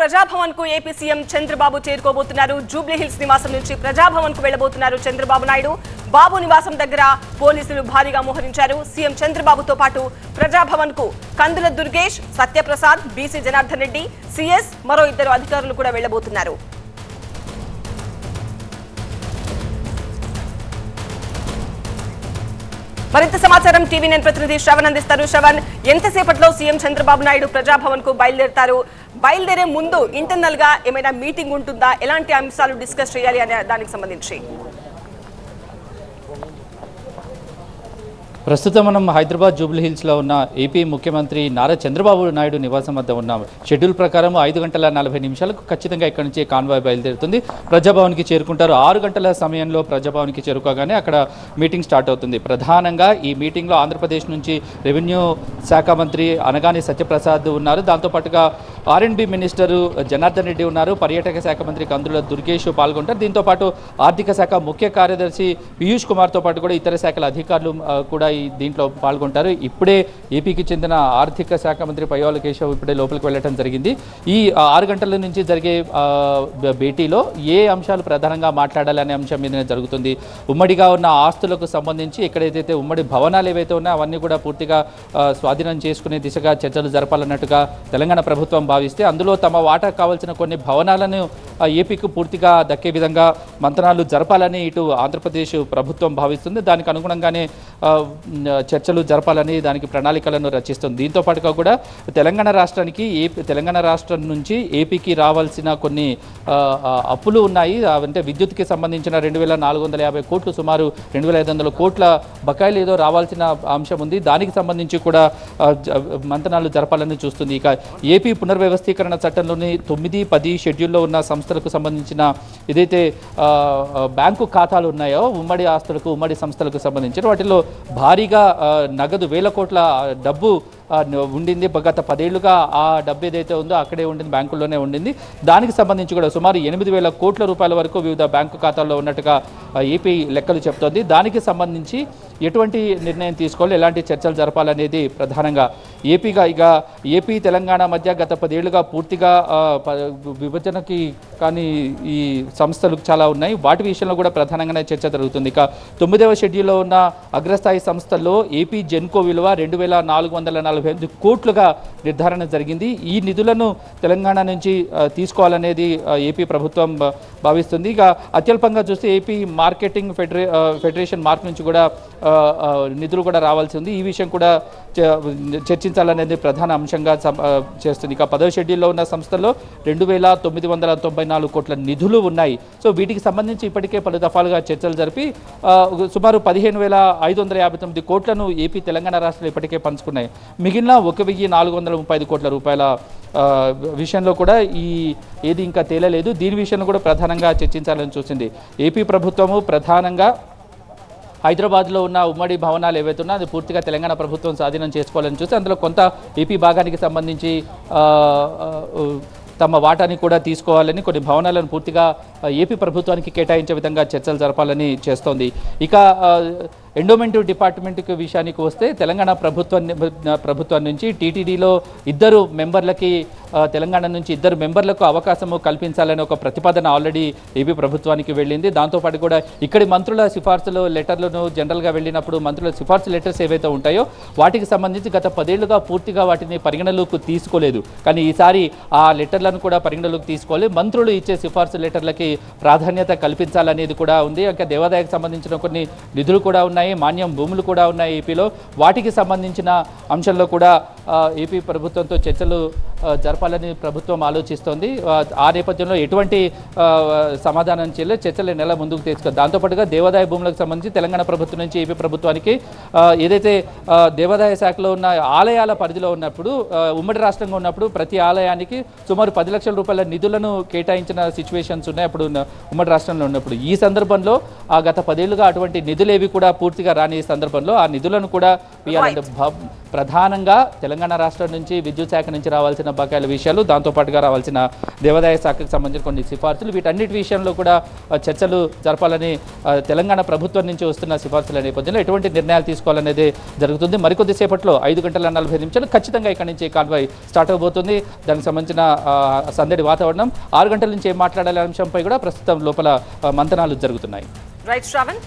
ప్రజాభవన్కు AP CM Chandrababu చేరుకోబోతున్నారు. జూబ్లీహిల్స్ నివాసం నుంచి ప్రజాభవన్కు వెళ్ళబోతున్నారు చంద్రబాబు నాయుడు. బాబు నివాసం దగ్గర పోలీసులు భారీగా మోహరించారు. సీఎం చంద్రబాబుతో పాటు ప్రజాభవన్కు కందుల దుర్గేష్ సత్యప్రసాద్ బీసీ జనార్దన్ రెడ్డి సీఎస్ మరో ఇద్దరు అధికారులు కూడా వెళ్ళబోతున్నారు మరింత సమాచారం టీవీ నేను ప్రతినిధి శ్రవణ్ అందిస్తారు. శ్రవణ్ ఎంతసేపట్లో సీఎం చంద్రబాబు నాయుడు ప్రజాభవన్కు బయలుదేరతారు? బయలుదేరే ముందు ఇంటర్నల్గా ఏమైనా మీటింగ్ ఉంటుందా? ఎలాంటి అంశాలు డిస్కస్ చేయాలి అనే దానికి సంబంధించి. ప్రస్తుతం మనం హైదరాబాద్ జూబ్లీ హిల్స్లో ఉన్న ఏపీ ముఖ్యమంత్రి నారా చంద్రబాబు నాయుడు నివాసం వద్ద ఉన్నాము షెడ్యూల్ ప్రకారం ఐదు గంటల నలభై నిమిషాలకు ఖచ్చితంగా ఇక్కడ నుంచి కాన్వాయ్ బయలుదేరుతుంది. ప్రజాభవన్కి చేరుకుంటారు. ఆరు గంటల సమయంలో ప్రజాభవన్కి చేరుకోగానే అక్కడ మీటింగ్ స్టార్ట్ అవుతుంది. ప్రధానంగా ఈ మీటింగ్లో ఆంధ్రప్రదేశ్ నుంచి రెవెన్యూ శాఖ మంత్రి అనగాని సత్యప్రసాద్ ఉన్నారు. దాంతోపాటుగా ఆర్ఎండ్బి మినిస్టరు జనార్దన్ రెడ్డి ఉన్నారు. పర్యాటక శాఖ మంత్రి కందుల దుర్గేష్ పాల్గొంటారు. దీంతో పాటు ఆర్థిక శాఖ ముఖ్య కార్యదర్శి పీయూష్ కుమార్తో పాటు కూడా ఇతర శాఖల అధికారులు కూడా ఈ దీంట్లో పాల్గొంటారు. ఇప్పుడే ఏపీకి చెందిన ఆర్థిక శాఖ మంత్రి పయ్యాల కేశవ్ ఇప్పుడే లోపలికి వెళ్ళటం జరిగింది. ఈ ఆరు గంటల నుంచి జరిగే భేటీలో ఏ అంశాలు ప్రధానంగా మాట్లాడాలనే అంశం మీద జరుగుతుంది. ఉమ్మడిగా ఉన్న ఆస్తులకు సంబంధించి ఎక్కడైతే ఉమ్మడి భవనాలు ఏవైతే ఉన్నాయో అవన్నీ కూడా పూర్తిగా స్వాధీనం చేసుకునే దిశగా చర్చలు జరపాలన్నట్టుగా తెలంగాణ ప్రభుత్వం భావిస్తే అందులో తమ వాటా కావాల్సిన కొన్ని భవనాలను ఏపీకి పూర్తిగా దక్కే విధంగా మంతనాలు జరపాలని ఇటు ఆంధ్రప్రదేశ్ ప్రభుత్వం భావిస్తుంది. దానికి అనుగుణంగానే చర్చలు జరపాలని దానికి ప్రణాళికలను రచిస్తుంది. దీంతో పాటుగా కూడా తెలంగాణ రాష్ట్రానికి ఏపీ తెలంగాణ రాష్ట్రం నుంచి ఏపీకి రావాల్సిన కొన్ని అప్పులు ఉన్నాయి. అంటే విద్యుత్కి సంబంధించిన రెండు వేల నాలుగు వందల యాభై కోట్లు సుమారు రెండు వేల ఐదు వందల కోట్ల బకాయిలు ఏదో రావాల్సిన అంశం ఉంది. దానికి సంబంధించి కూడా జ- మంతనాలు జరపాలని చూస్తుంది. ఇక ఏపీ పునర్వ్యవస్థీకరణ చట్టంలోని తొమ్మిది పది షెడ్యూల్లో ఉన్న సంస్థలకు సంబంధించిన ఏదైతే బ్యాంకు ఖాతాలు ఉన్నాయో ఉమ్మడి ఆస్తులకు ఉమ్మడి సంస్థలకు సంబంధించిన వాటిలో భారీగా నగదు వేల కోట్ల డబ్బు ఉండింది. గత పదేళ్ళుగా ఆ డబ్బు ఏదైతే ఉందో అక్కడే ఉండింది బ్యాంకుల్లోనే ఉండింది. దానికి సంబంధించి కూడా సుమారు ఎనిమిది వేల కోట్ల రూపాయల వరకు వివిధ బ్యాంకు ఖాతాల్లో ఉన్నట్టుగా ఏపీ లెక్కలు చెప్తోంది. దానికి సంబంధించి ఎటువంటి నిర్ణయం తీసుకోవాలి ఎలాంటి చర్చలు జరపాలనేది ప్రధానంగా ఏపీగా ఇక ఏపీ తెలంగాణ మధ్య గత పదేళ్ళుగా పూర్తిగా విభజనకి కానీ ఈ సంస్థలు చాలా ఉన్నాయి. వాటి విషయంలో కూడా ప్రధానంగానే చర్చ జరుగుతుంది. ఇక తొమ్మిదవ షెడ్యూల్లో ఉన్న అగ్రస్థాయి సంస్థల్లో ఏపీ జెన్కో విలువ రెండు వేల నాలుగు వందల నలభై ఎనిమిది కోట్లుగా నిర్ధారణ జరిగింది. ఈ నిధులను తెలంగాణ నుంచి తీసుకోవాలనేది ఏపీ ప్రభుత్వం భావిస్తుంది. ఇక అత్యల్పంగా చూస్తే ఏపీ మార్కెటింగ్ ఫెడరే ఫెడరేషన్ మార్క్ నుంచి కూడా నిధులు కూడా రావాల్సి ఉంది. ఈ విషయం కూడా చ- చర్చించాలనేది ప్రధాన అంశంగా చేస్తుంది. ఇక పదవ షెడ్యూల్లో ఉన్న సంస్థల్లో రెండు వేల తొమ్మిది వందల తొంభై నాలుగు కోట్ల నిధులు ఉన్నాయి. సో వీటికి సంబంధించి ఇప్పటికే పలు దఫాలుగా చర్చలు జరిపి సుమారు పదిహేను వేల ఐదు వందల యాభై తొమ్మిది కోట్లను ఏపీ తెలంగాణ రాష్ట్రాలు ఇప్పటికే పంచుకున్నాయి. మిగిలిన ఒక వెయ్యి నాలుగు వందల ముప్పై ఐదు కోట్ల రూపాయల విషయంలో కూడా ఈ ఏది ఇంకా తేలలేదు. దీని విషయంలో కూడా ప్రధానంగా చర్చించాలని చూసింది. ఏపీ ప్రభుత్వము ప్రధానంగా హైదరాబాద్లో ఉన్న ఉమ్మడి భవనాలు ఏవైతే ఉన్నా అది పూర్తిగా తెలంగాణ ప్రభుత్వం స్వాధీనం చేసుకోవాలని చూస్తే అందులో కొంత ఏపీ భాగానికి సంబంధించి తమ వాటాని కూడా తీసుకోవాలని కొన్ని భవనాలను పూర్తిగా ఏపీ ప్రభుత్వానికి కేటాయించే విధంగా చర్చలు జరపాలని చేస్తోంది. ఇక ఎండోమెంట్ డిపార్ట్మెంట్కి విషయానికి వస్తే తెలంగాణ ప్రభుత్వం ప్రభుత్వం నుంచి టీటీడీలో ఇద్దరు మెంబర్లకి తెలంగాణ నుంచి ఇద్దరు మెంబర్లకు అవకాశము కల్పించాలని ఒక ప్రతిపాదన ఆల్రెడీ ఏపీ ప్రభుత్వానికి వెళ్ళింది. దాంతోపాటు కూడా ఇక్కడి మంత్రుల సిఫార్సులు లెటర్లను జనరల్గా వెళ్ళినప్పుడు మంత్రుల సిఫార్సు లెటర్స్ ఏవైతే ఉంటాయో వాటికి సంబంధించి గత పదేళ్ళుగా పూర్తిగా వాటిని పరిగణలోకి తీసుకోలేదు. కానీ ఈసారి ఆ లెటర్లను కూడా పరిగణలోకి తీసుకోవాలి. మంత్రులు ఇచ్చే సిఫార్సు లెటర్లకి ప్రాధాన్యత కల్పించాలనేది కూడా ఉంది. ఇంకా దేవాదాయకు సంబంధించిన కొన్ని నిధులు కూడా ఉన్నాయి. మాన్యం భూములు కూడా ఉన్నాయి ఏపీలో. వాటికి సంబంధించిన అంశంలో కూడా ఏపీ ప్రభుత్వంతో చర్చలు జరపాలని ప్రభుత్వం ఆలోచిస్తోంది. ఆ, నేపథ్యంలో ఎటువంటి సమాధానం చేయలేదు. చర్చలు నెల ముందుకు తీసుకు దాంతోపాటుగా దేవాదాయ భూములకు సంబంధించి తెలంగాణ ప్రభుత్వం నుంచి ఏపీ ప్రభుత్వానికి ఏదైతే దేవాదాయ శాఖలో ఉన్న ఆలయాల పరిధిలో ఉన్నప్పుడు ఉమ్మడి రాష్ట్రంగా ఉన్నప్పుడు ప్రతి ఆలయానికి సుమారు పది లక్షల రూపాయల నిధులను కేటాయించిన సిచ్యువేషన్స్ ఉన్నాయి. అప్పుడు ఉమ్మడి రాష్ట్రంలో ఉన్నప్పుడు. ఈ సందర్భంలో ఆ గత పదేళ్ళుగా అటువంటి నిధులేవి కూడా పూర్తిగా రాని ఈ సందర్భంలో ఆ నిధులను కూడా ప్రధానంగా తెలంగాణ రాష్ట్రం నుంచి విద్యుత్ శాఖ నుంచి రావాల్సిన సంబంధించిన బకాయిల విషయాలు దాంతోపాటుగా రావాల్సిన దేవాదాయ శాఖకు సంబంధించిన కొన్ని సిఫార్సులు. వీటన్నిటి విషయంలో కూడా చర్చలు జరపాలని తెలంగాణ ప్రభుత్వం నుంచి వస్తున్న సిఫార్సుల నేపథ్యంలో ఎటువంటి నిర్ణయాలు తీసుకోవాలనేది జరుగుతుంది. మరికొద్ది సేపట్లో ఐదు గంటల నలభై నిమిషాలు ఖచ్చితంగా ఇక్కడి నుంచి కాన్వాయ్ స్టార్ట్ అవబోతుంది. దానికి సంబంధించిన సందడి వాతావరణం. ఆరు గంటల నుంచి ఏం మాట్లాడాలనే అంశంపై కూడా ప్రస్తుతం లోపల మంతనాలు జరుగుతున్నాయి. రైట్ శ్రావణ్.